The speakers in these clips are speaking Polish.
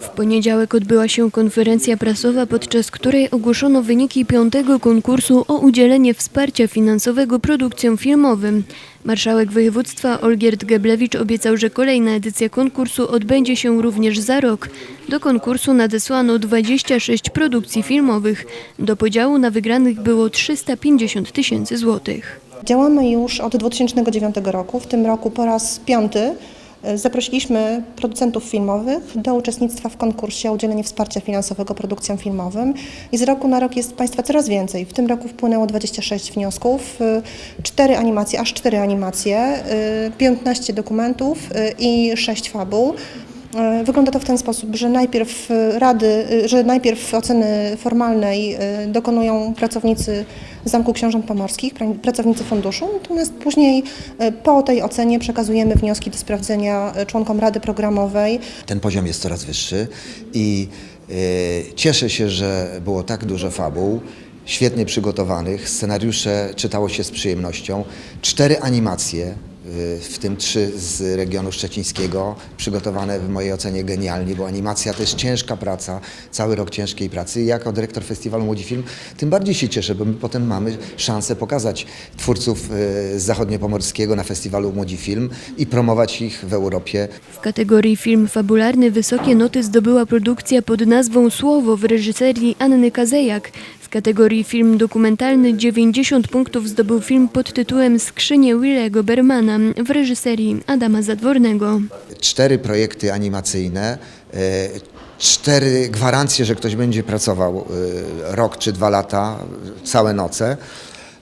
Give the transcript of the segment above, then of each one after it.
W poniedziałek odbyła się konferencja prasowa, podczas której ogłoszono wyniki piątego konkursu o udzielenie wsparcia finansowego produkcjom filmowym. Marszałek województwa Olgierd Geblewicz obiecał, że kolejna edycja konkursu odbędzie się również za rok. Do konkursu nadesłano 26 produkcji filmowych. Do podziału na wygranych było 350 tysięcy złotych. Działamy już od 2009 roku. W tym roku po raz piąty zaprosiliśmy producentów filmowych do uczestnictwa w konkursie o udzielenie wsparcia finansowego produkcjom filmowym i z roku na rok jest Państwa coraz więcej. W tym roku wpłynęło 26 wniosków, 4 animacje, aż 4 animacje, e, 15 dokumentów e, i 6 fabuł. E, Wygląda to w ten sposób, że najpierw e, rady, e, że najpierw oceny formalnej dokonują pracownicy Zamku Książąt Pomorskich, pra- pracownicy funduszu, natomiast później po tej ocenie przekazujemy wnioski do sprawdzenia członkom Rady Programowej. Ten poziom jest coraz wyższy i cieszę się, że było tak dużo fabuł, świetnie przygotowanych, scenariusze czytało się z przyjemnością, cztery animacje, w tym trzy z regionu szczecińskiego, przygotowane w mojej ocenie genialnie, bo animacja to jest ciężka praca, cały rok ciężkiej pracy. I jako dyrektor Festiwalu Młodzi Film tym bardziej się cieszę, bo my potem mamy szansę pokazać twórców e, z zachodniopomorskiego na Festiwalu Młodzi Film i promować ich w Europie. W kategorii film fabularny wysokie noty zdobyła produkcja pod nazwą Słowo w reżyserii Anny Kazejak. W kategorii film dokumentalny 90 punktów zdobył film pod tytułem Skrzynie Willego Bermana w reżyserii Adama Zadwornego. cztery projekty animacyjne, e, cztery gwarancje, że ktoś będzie pracował e, rok czy dwa lata, całe noce,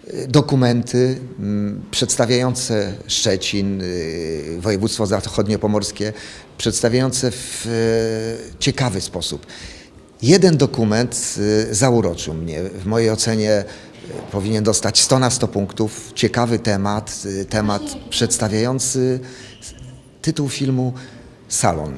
e, dokumenty mm, przedstawiające Szczecin, województwo zachodniopomorskie, przedstawiające w ciekawy sposób. Jeden dokument e, zauroczył mnie. W mojej ocenie e, powinien dostać 100 na 100 punktów. Ciekawy temat, e, temat przedstawiający tytuł filmu Salon,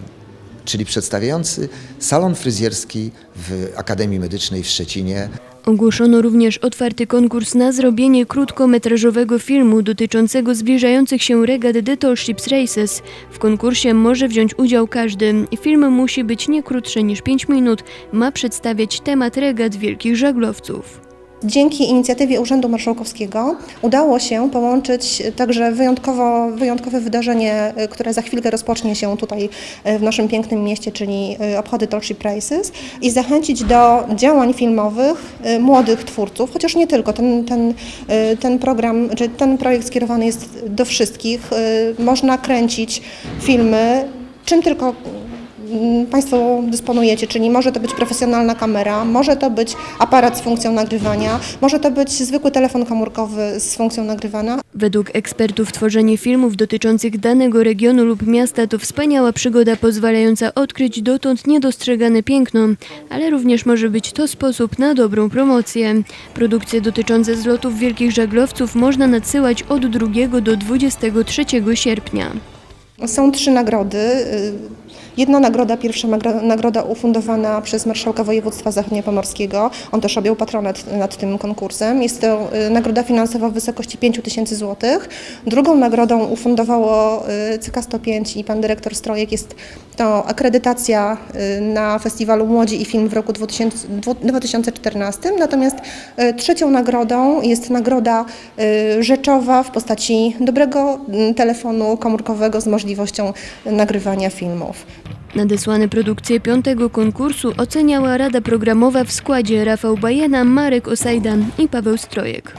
czyli przedstawiający salon fryzjerski w Akademii Medycznej w Szczecinie. Ogłoszono również otwarty konkurs na zrobienie krótkometrażowego filmu dotyczącego zbliżających się regat Tall Ships Races. W konkursie może wziąć udział każdy. Film musi być nie krótszy niż 5 minut, ma przedstawiać temat regat wielkich żaglowców. Dzięki inicjatywie Urzędu Marszałkowskiego udało się połączyć także wyjątkowo, wyjątkowe wydarzenie, y, które za chwilkę rozpocznie się tutaj y, w naszym pięknym mieście, czyli obchody Tallship Races i zachęcić do działań filmowych młodych twórców, chociaż nie tylko. Ten, ten, ten program, czy ten projekt skierowany jest do wszystkich. Można kręcić filmy, czym tylko Państwo dysponujecie, czyli może to być profesjonalna kamera, może to być aparat z funkcją nagrywania, może to być zwykły telefon komórkowy z funkcją nagrywania. Według ekspertów tworzenie filmów dotyczących danego regionu lub miasta to wspaniała przygoda pozwalająca odkryć dotąd niedostrzegane piękno, ale również może być to sposób na dobrą promocję. Produkcje dotyczące zlotów wielkich żaglowców można nadsyłać od 2 do 23 sierpnia. Są trzy nagrody. Jedna nagroda, pierwsza nagroda ufundowana przez Marszałka Województwa Zachodniopomorskiego. On też objął patronat nad tym konkursem. Jest to y, nagroda finansowa w wysokości 5 tysięcy złotych. Drugą nagrodą ufundowało y, CK105 i pan dyrektor Strojek. Jest to akredytacja y, na festiwalu Młodzi i Film w roku 2000 dwu- 2014. Natomiast trzecią nagrodą jest nagroda rzeczowa w postaci dobrego telefonu komórkowego z możliwością nagrywania filmów. Nadesłane produkcje piątego konkursu oceniała Rada Programowa w składzie Rafał Bajena, Marek Osajdan i Paweł Strojek.